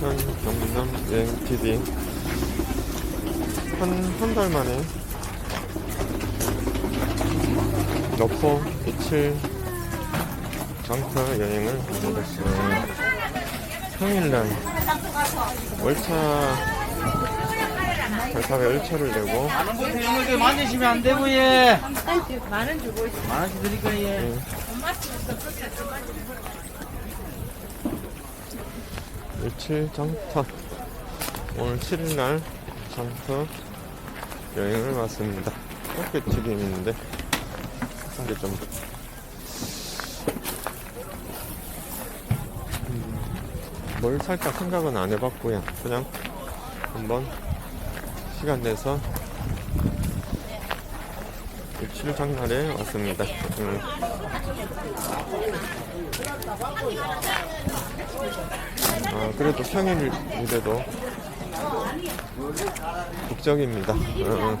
부산 경남 여행 TV 한 한 달 만에 여포 이칠 장터 여행을 하겠어요. 평일날 월차 발탑에 열차를 내고 많은 분들 이런 거 만드시면 안 되고 예. 만원 주고 있어. 만 원씩 드릴까요 예. 네. 일칠 장터 오늘 7일날 장터 여행을 왔습니다 꽃게튀김인데 한게 좀 음, 뭘 살까 생각은 안 해봤고요 그냥 한번 시간 내서 일칠 장날에 왔습니다 음. 아, 그래도 평일인데도 북적입니다. 어, 어.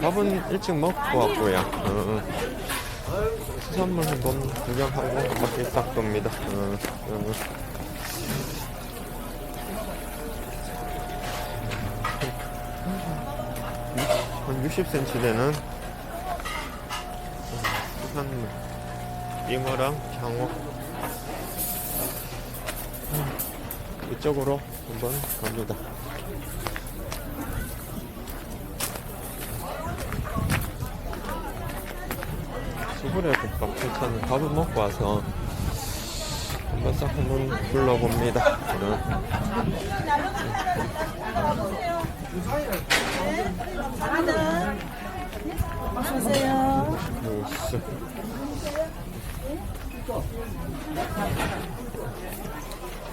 밥은 일찍 먹고 왔고요. 어, 어. 수산물 한번 구경하고 한 바퀴 싹 돕니다. 어, 어. 한 60cm 되는 수산물 잉어랑 향어 이쪽으로 한번 갑니다. 수구레 국밥 괜찮은 밥을 먹고 와서 한번 싹 한번 둘러봅니다. 저는 어서오세요. 요스.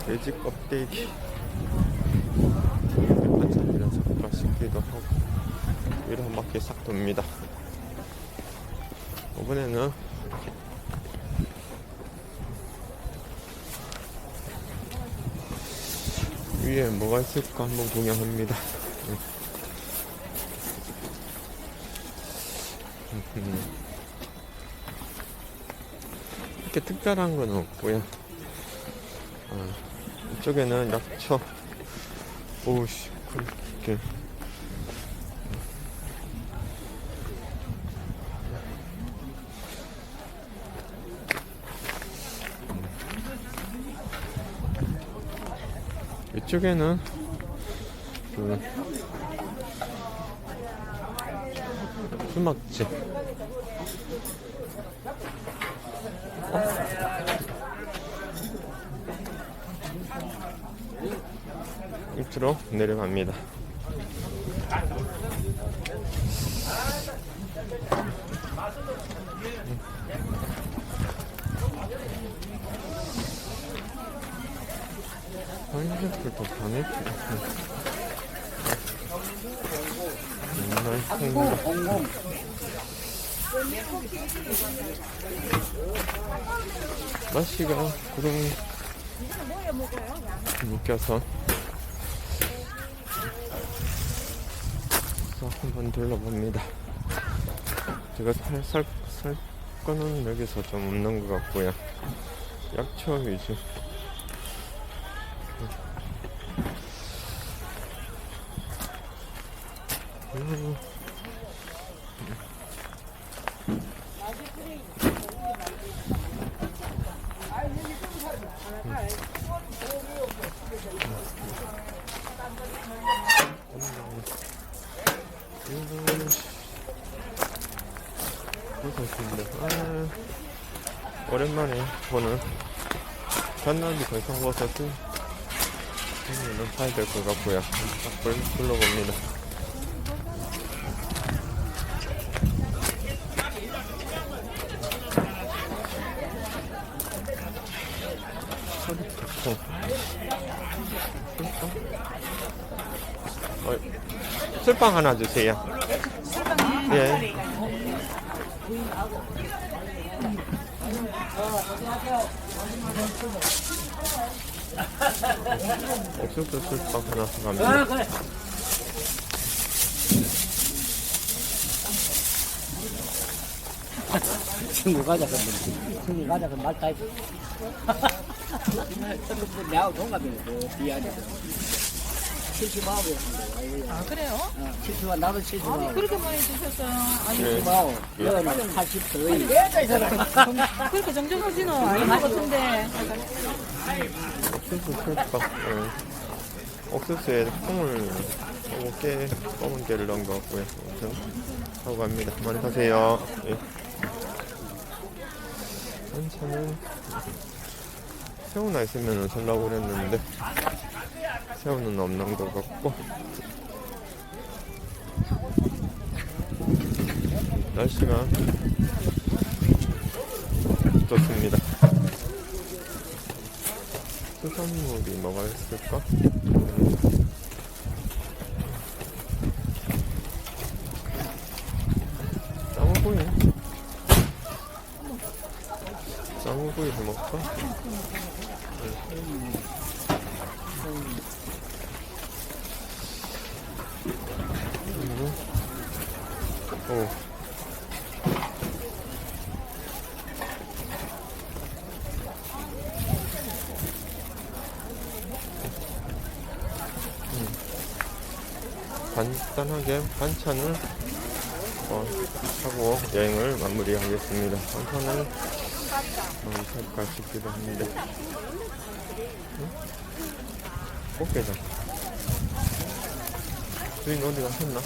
돼지 껍데기 반찬이라서 맛있기도 하고 위로 한 바퀴 싹 돕니다. 이번에는 위에 뭐가 있을까 한번 구경합니다 음. 이렇게 특별한 건 없고요. 아, 이쪽에는 약초 오우씨 이렇게. 이쪽에는 그 수막집 밑으로 내려갑니다. 파인애플도 홍보. 맛이가 구름 묶여서 그래서 한번 둘러봅니다. 제가 살, 살, 살 거는 여기서 좀 없는 것 같고요. 약초 위주. 음. 음. 고생했습니다. 아, 오랜만에 보는 전남기 걸성버섯을 오늘은 사야 될 것 같고요. 딱 불러봅니다. 술빵? 어, 술빵 하나 주세요. 예. 옥수수 술빵 하나 그래. 친구 가자 그러면 친구 가자 그말 따 동갑이네, 그 비하게. 79이었는데. 아 그래요? 70만, 나도 70만. 그렇게 많이 드셨어요? 아니 네. 79, 너는 80더. 그렇게 정정하지는 않은 것 같은데 옥수수 풀밥. 예. 옥수수에 콩을 깨, 검은 깨를 넣은 것 같고요. 아무튼 하고 갑니다. 많이 사세요. 예. 반찬은 새우나 있으면 살라고 그랬는데 새우는 없는 것 같고 날씨가 좋습니다. 수산물이 뭐가 있을까? 간단하게 반찬을 어, 하고 여행을 마무리하겠습니다. 반찬은 어, 싶기도 한데 응? 꽃게장 주인 어디 가셨나?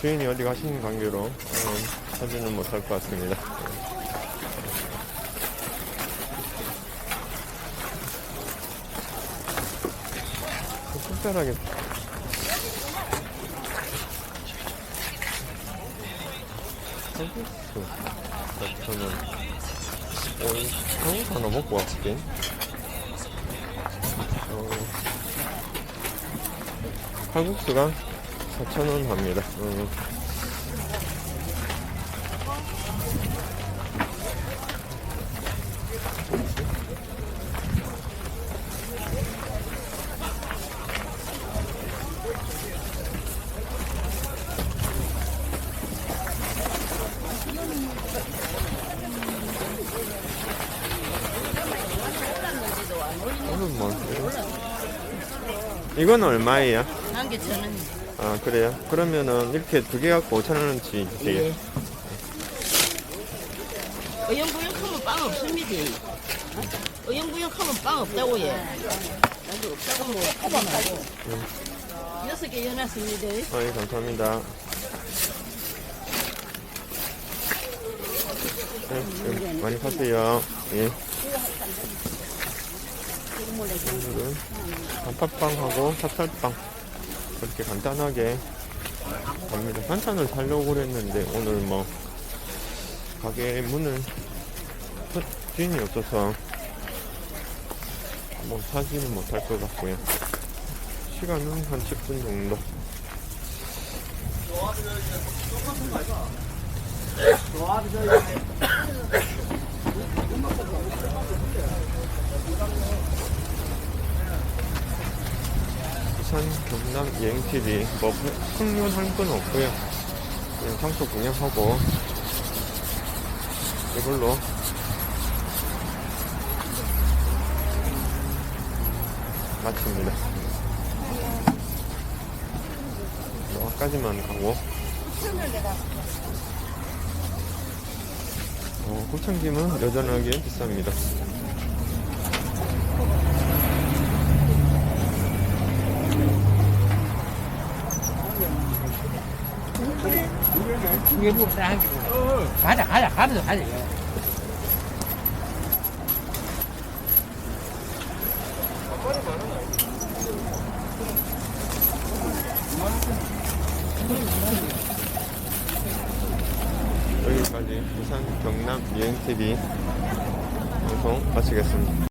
주인이 어디 가시는 관계로 어, 사진은 못할 것 같습니다. 특별하게 칼국수 저는 오늘 한국 하나 먹고 왔긴 어, 칼국수가 4,000원 합니다. 어, 이건 뭐 이건 얼마예요? 한개 저는 아 그래요? 그러면은 이렇게 두 개 갖고 5,000원어치 주세요 어영부영하면 빵 없습니다. 어영부영하면 빵 없다고 예. 여섯 개 연했습니다. 아, 예, 감사합니다. 네, 네, 많이 사세요. 예. 오늘은 단팥빵하고 찹쌀빵 그렇게 간단하게 갑니다. 반찬을 사려고 그랬는데 오늘 뭐 가게 문을 첫 주인이 없어서 뭐 사지는 못할 것 같고요. 시간은 한 10분 정도. 부산 경남 여행TV 뭐 흥분할 건 없고요. 그냥 장소 구경하고 이걸로 마칩니다. 여기까지만 가고 어, 곱창김은 여전하게 비쌉니다 이게 뭐, 한 개. 가자, 가자, 가면서 가자. 여기까지 부산 경남 여행 TV 방송 마치겠습니다.